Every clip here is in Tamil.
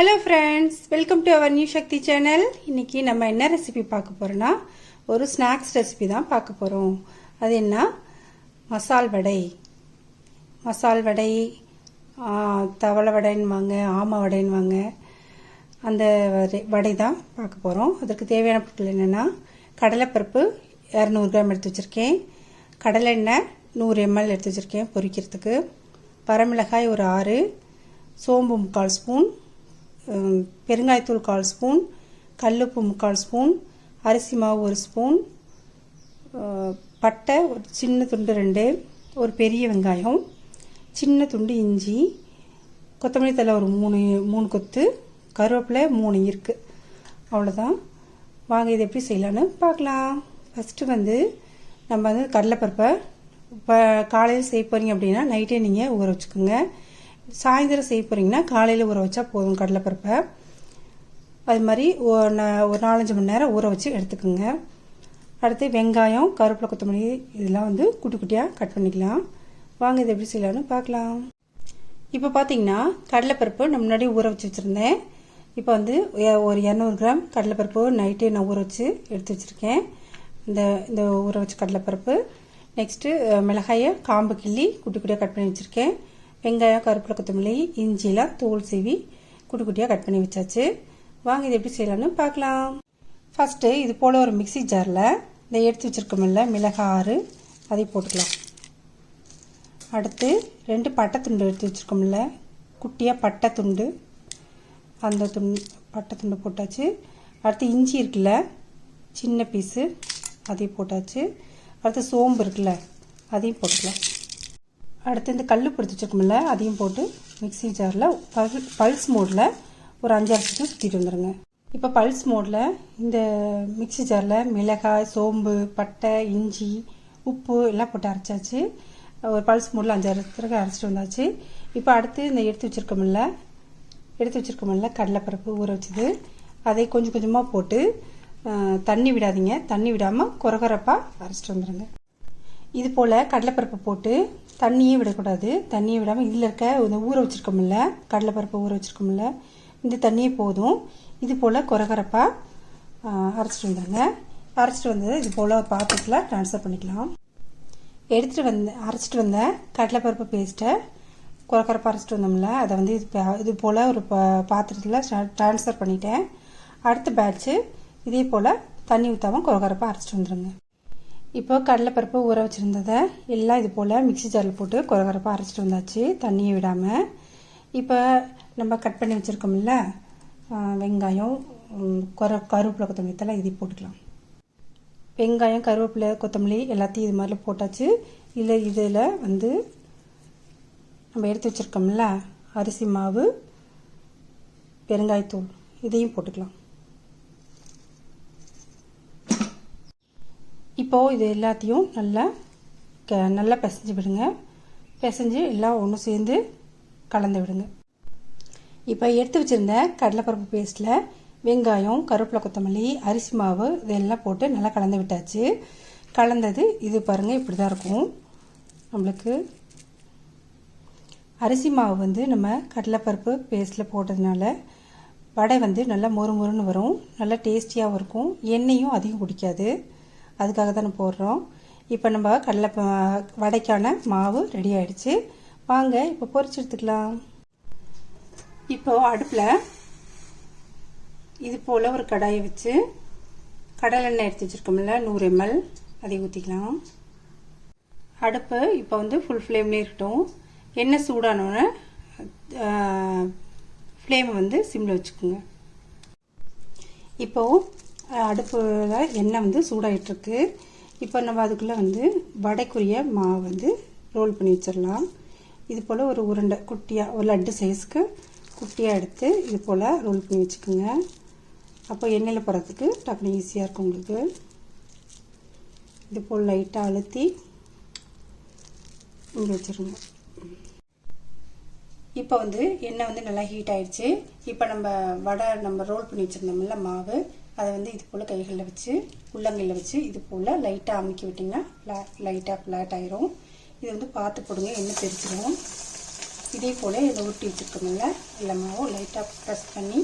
Hello friends welcome to our new Sakthi channel இன்றைக்கி நம்ம என்ன ரெசிபி பார்க்க போகிறோன்னா ஒரு ஸ்நாக்ஸ் ரெசிபி தான் பார்க்க போகிறோம் அது என்ன? மசால் வடை. மசால் வடை தவளை வடைன்னுவாங்க ஆமை வடைன்னுவாங்க. அந்த வடை- வடை தான் பார்க்க போகிறோம் அதற்கு தேவையான பொருட்கள் என்னென்னா கடலைப்பருப்பு இரநூறு கிராம் எடுத்து வச்சுருக்கேன். கடலை எண்ணெய் நூறு எம்எல் எடுத்து வச்சுருக்கேன் பொரிக்கிறதுக்கு வரமிளகாய் ஒரு ஆறு. சோம்பு முக்கால் ஸ்பூன். பெருங்காயத்தூள் கால் ஸ்பூன் கல்லுப்பு முக்கால் ஸ்பூன் அரிசி மாவு ஒரு ஸ்பூன் பட்டை ஒரு சின்ன துண்டு ரெண்டு ஒரு பெரிய வெங்காயம் சின்ன துண்டு இஞ்சி கொத்தமல்லி தலை ஒரு மூணு மூணு கொத்து கருவேப்பிலை மூணு இருக்குது அவ்வளோதான் வாங்க இது எப்படி செய்யலான்னு பார்க்கலாம். ஃபஸ்ட்டு வந்து நம்ம வந்து கடலைப்பருப்பை இப்போ காலையில் செய்ய போகிறீங்க அப்படின்னா நைட்டே நீங்கள் ஊற வச்சுக்கோங்க. சாயந்தரம் செய்ய போகிறீங்கன்னா காலையில் ஊற வச்சா போதும் கடலைப்பருப்பை. அது மாதிரி ஒரு நாலஞ்சு மணி நேரம் ஊற வச்சு எடுத்துக்கோங்க. அடுத்து வெங்காயம் கருவேப்பிலை கொத்தமல்லி இதெல்லாம் வந்து குட்டி குட்டியாக கட் பண்ணிக்கலாம். வாங்க இது எப்படி செய்யலாம்னு பார்க்கலாம். இப்போ பார்த்தீங்கன்னா கடலைப்பருப்பு நான் முன்னாடி ஊற வச்சு வச்சுருந்தேன். இப்போ வந்து ஒரு இரநூறு கிராம் கடலைப்பருப்பு நைட்டே நான் ஊற வச்சு எடுத்து வச்சுருக்கேன். இந்த இந்த ஊற வச்ச கடலைப்பருப்பு. நெக்ஸ்ட்டு மிளகாயை காம்பு கிள்ளி குட்டி குட்டியாக கட் பண்ணி வச்சுருக்கேன். வெங்காயம் கருப்பில் கொத்தமல்லி இஞ்சிலாம் தோல் சீவி குட்டி குட்டியாக கட் பண்ணி வச்சாச்சு. வாங்க இது எப்படி செய்யலாம்னு பார்க்கலாம். ஃபஸ்ட்டு இது போல் ஒரு மிக்ஸி ஜாரில் இந்த எடுத்து வச்சுருக்கோமில்ல மிளகாய் ஆறு அதை போட்டுக்கலாம். அடுத்து ரெண்டு பட்டை துண்டு எடுத்து வச்சுருக்கோம்ல குட்டியாக பட்டை துண்டு. அந்த துண்டு பட்டை துண்டு போட்டாச்சு. அடுத்து இஞ்சி இருக்குல்ல சின்ன பீஸு அதையும் போட்டாச்சு. அடுத்து சோம்பு இருக்குல்ல அதையும் போட்டுக்கலாம். அடுத்து இந்த கல் பிடிச்சி வச்சுருக்கோம்ல அதையும் போட்டு மிக்ஸி ஜாரில் பல் பல்ஸ் மோடில் ஒரு அஞ்சாறு சுற்று சுற்றிட்டு வந்துடுங்க இப்போ பல்ஸ் மோடில் இந்த மிக்ஸி ஜாரில் மிளகாய் சோம்பு பட்டை இஞ்சி உப்பு எல்லாம் போட்டு அரைச்சாச்சு. ஒரு பல்ஸ் மோடில் அஞ்சாறு தடவை அரைச்சிட்டு வந்தாச்சு. இப்போ அடுத்து இந்த எடுத்து வச்சுருக்கோம்ல எடுத்து வச்சுருக்கோம்ல கடலைப்பருப்பு ஊற வச்சது. அதை கொஞ்சம் கொஞ்சமாக போட்டு தண்ணி விடாதீங்க. தண்ணி விடாமல் குறகுறப்பாக அரைச்சிட்டு வந்துடுங்க இது போல் கடலைப்பருப்பு போட்டு தண்ணியே விடக்கூடாது. தண்ணியை விடாமல் இதில் இருக்க இந்த ஊற வச்சுருக்கோம்ல கடலைப்பருப்பு ஊற வச்சுருக்கோம்ல இந்த தண்ணியே போதும். இது போல் குறகுறப்பாக அரைச்சிட்டு வந்தாங்க. அரைச்சிட்டு வந்தது இது போல் பாத்திரத்தில் ட்ரான்ஸ்ஃபர் பண்ணிக்கலாம். எடுத்துகிட்டு வந்த அரைச்சிட்டு வந்த கடலைப்பருப்பு பேஸ்ட்டை குறக்குறப்பாக அரைச்சிட்டு வந்தோம்ல அதை வந்து இது இது போல் ஒரு பா பாத்திரத்தில் ட்ரான்ஸ்ஃபர் பண்ணிட்டேன். அடுத்த பேட்ச்சு இதே போல் தண்ணி ஊற்றாமல் குறக்குறப்பாக அரைச்சிட்டு வந்துடுங்க இப்போ கடலைப்பருப்பு ஊற வச்சுருந்ததை எல்லாம் இது போல் மிக்சி ஜாரில் போட்டு குறகுறப்பாக அரைச்சிட்டு வந்தாச்சு. தண்ணியை விடாமல் இப்போ நம்ம கட் பண்ணி வச்சுருக்கோம்ல வெங்காயம் கொர கருவேப்பிலை கொத்தமல்லி இதெல்லாம் இதை போட்டுக்கலாம். வெங்காயம் கருவேப்பிலை கொத்தமல்லி எல்லாத்தையும் இது மாதிரி போட்டாச்சு. இல்லை இதில் வந்து நம்ம எடுத்து வச்சுருக்கோம்ல அரிசி மாவு பெருங்காயத்தூள் இதையும் போட்டுக்கலாம். இப்போது இது எல்லாத்தையும் நல்லா க நல்லா பிசைஞ்சு விடுங்க. பிசைஞ்சு எல்லாம் ஒன்று சேர்ந்து கலந்து விடுங்க. இப்போ எடுத்து வச்சுருந்த கடலைப்பருப்பு பேஸ்ட்டில் வெங்காயம் கருவேப்பிலை கொத்தமல்லி அரிசி மாவு இதெல்லாம் போட்டு நல்லா கலந்து விட்டாச்சு. கலந்தது இது பாருங்கள் இப்படி தான் இருக்கும். நம்மளுக்கு அரிசி மாவு வந்து நம்ம கடலைப்பருப்பு பேஸ்ட்டில் போட்டதுனால வடை வந்து நல்லா மொறு மொறுன்னு வரும். நல்லா டேஸ்டியாகவும் இருக்கும். எண்ணெயும் அதிகம் குடிக்காது. அதுக்காக தானே போடுறோம். இப்போ நம்ம கடலை வடைக்கான மாவு ரெடி ஆயிடுச்சு. வாங்க இப்போ பொரிச்சு எடுத்துக்கலாம். இப்போ அடுப்பில் இது போல் ஒரு கடாயை வச்சு கடலெண்ணெய் எடுத்து வச்சுருக்கோம்ல நூறு எம்எல். அதை ஊற்றிக்கலாம் அடுப்பு இப்போ வந்து ஃபுல் ஃப்ளேம்லேயே இருக்கட்டும். எண்ணெய் சூடானோடனே ஃப்ளேமை வந்து சிம்மில் வச்சுக்கோங்க. இப்போது அடுப்பில் எண்ணெய் வந்து சூடாகிட்டுருக்கு இப்போ நம்ம அதுக்குள்ளே வந்து வடைக்குரிய மாவு வந்து ரோல் பண்ணி வச்சிடலாம். இது போல் ஒரு உருண்டை குட்டியாக ஒரு லட்டு சைஸ்க்கு குட்டியாக எடுத்து இது போல் ரோல் பண்ணி வச்சுக்கோங்க. அப்போ எண்ணெயில் போகிறதுக்கு டக்குனு ஈஸியாக இருக்கும் உங்களுக்கு. இது போல் லைட்டாக அழுத்தி இங்கே வச்சுருங்க. இப்போ வந்து எண்ணெய் வந்து நல்லா ஹீட் ஆயிடுச்சு. இப்போ நம்ம வடை நம்ம ரோல் பண்ணி வச்சுருந்தோம்ல மாவு அதை வந்து இது போல் கைகளில் வச்சு உள்ளங்கையில் வச்சு இது போல் லைட்டாக அமுக்கி விட்டிங்கன்னா ஃப்ளா லைட்டாக ஃப்ளாட் ஆயிரும். இது வந்து பார்த்து போடுங்க எண்ணெய் தெரிச்சிடும் இதே போல் இதை ஊட்டி வச்சுருக்கோம்ல எல்லாமாவும் லைட்டாக ப்ரெஸ் பண்ணி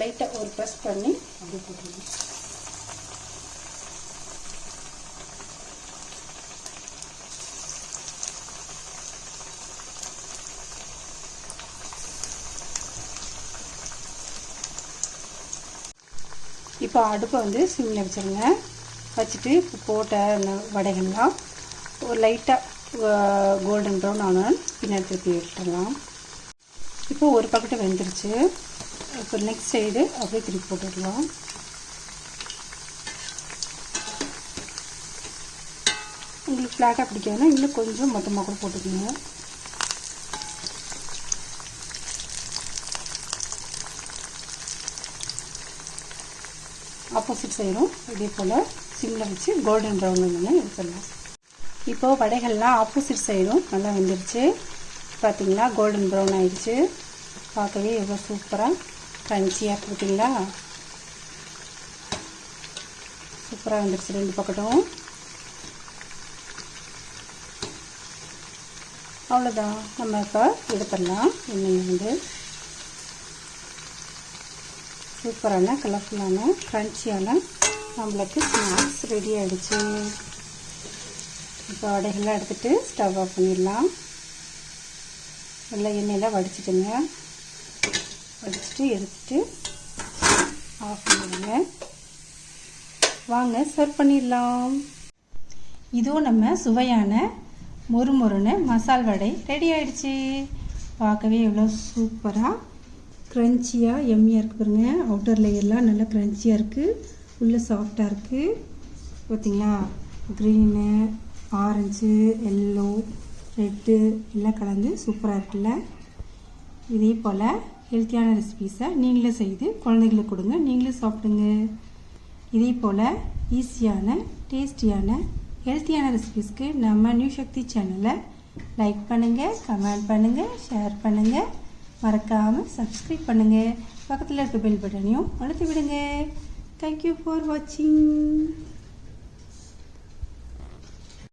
லைட்டாக ஒரு ப்ரெஸ் பண்ணி அப்படியே போட்டுருங்க இப்போ அடுப்பை வந்து சிம்மில் வச்சுருங்க. வச்சுட்டு இப்போ போட்ட அந்த வடைகள்லாம் ஒரு லைட்டாக கோல்டன் ப்ரௌன் ஆனால் பின்னாடி திருப்பி விட்டுடலாம் இப்போ ஒரு பக்கெட்டு வெந்துருச்சு. இப்போ நெக்ஸ்ட் சைடு அப்படியே திருப்பி போட்டுடலாம். உங்களுக்கு ஃப்ளாட்டாக பிடிக்காதுன்னா இன்னும் கொஞ்சம் மொத்தமாக கூட போட்டுக்கோங்க. ஆப்போசிட் சைடும் இதே போல் சிம்மில் வச்சு கோல்டன் ப்ரௌன் வந்து எடுத்துடலாம் இப்போது வடைகள்லாம் ஆப்போசிட் சைடும் நல்லா வெந்துருச்சு. பார்த்தீங்களா கோல்டன் ப்ரௌன் ஆயிடுச்சு. பார்க்கவே எவ்வளோ சூப்பராக க்ரன்ச்சியாக பார்த்தீங்களா சூப்பராக வந்துருச்சு ரெண்டு பக்கட்டும் அவ்வளோதான். நம்ம இப்போ எடுத்துடலாம் எண்ணெய் வந்து சூப்பரான கலர்ஃபுல்லான க்ரன்ச்சியான நம்மளுக்கு ஸ்நாக்ஸ் ரெடி ஆகிடுச்சு இப்போ வடைகள்லாம் எடுத்துகிட்டு ஸ்டவ் ஆஃப் பண்ணிடலாம். நல்லா எண்ணெயெல்லாம் வடிச்சிட்டுங்க வடிச்சிட்டு எடுத்துட்டு ஆஃப் பண்ணிடுங்க. வாங்க சர்வ் பண்ணிடலாம். இதுவும் நம்ம சுவையான மொறு மொறுன்னு மசால் வடை ரெடி ஆயிடுச்சு. பார்க்கவே எவ்வளோ சூப்பராக க்ரன்ச்சியாக எம்மியாக இருக்குது பாருங்க. அவுட்டர் லேயர்லாம் நல்லா க்ரன்ச்சியாக இருக்குது உள்ளே சாஃப்டாக இருக்குது பார்த்தீங்களா க்ரீனு ஆரஞ்சு எல்லோ ரெட்டு எல்லாம் கலந்து சூப்பராக இருக்குல்ல? இதே போல் ஹெல்த்தியான ரெசிபீஸை நீங்களே செய்து குழந்தைங்களுக்கு கொடுங்க. நீங்களும் சாப்பிடுங்க. இதே போல் ஈஸியான டேஸ்டியான ஹெல்த்தியான ரெசிபீஸ்க்கு நம்ம நியூ சக்தி சேனலை லைக் பண்ணுங்கள் கமெண்ட் பண்ணுங்கள் ஷேர் பண்ணுங்கள் மறக்காமல் சப்ஸ்கிரைப் பண்ணுங்கள் பக்கத்தில் இருக்க பெல் பட்டனையும் அழுத்தி விடுங்க. தேங்க்யூ ஃபார் வாட்சிங்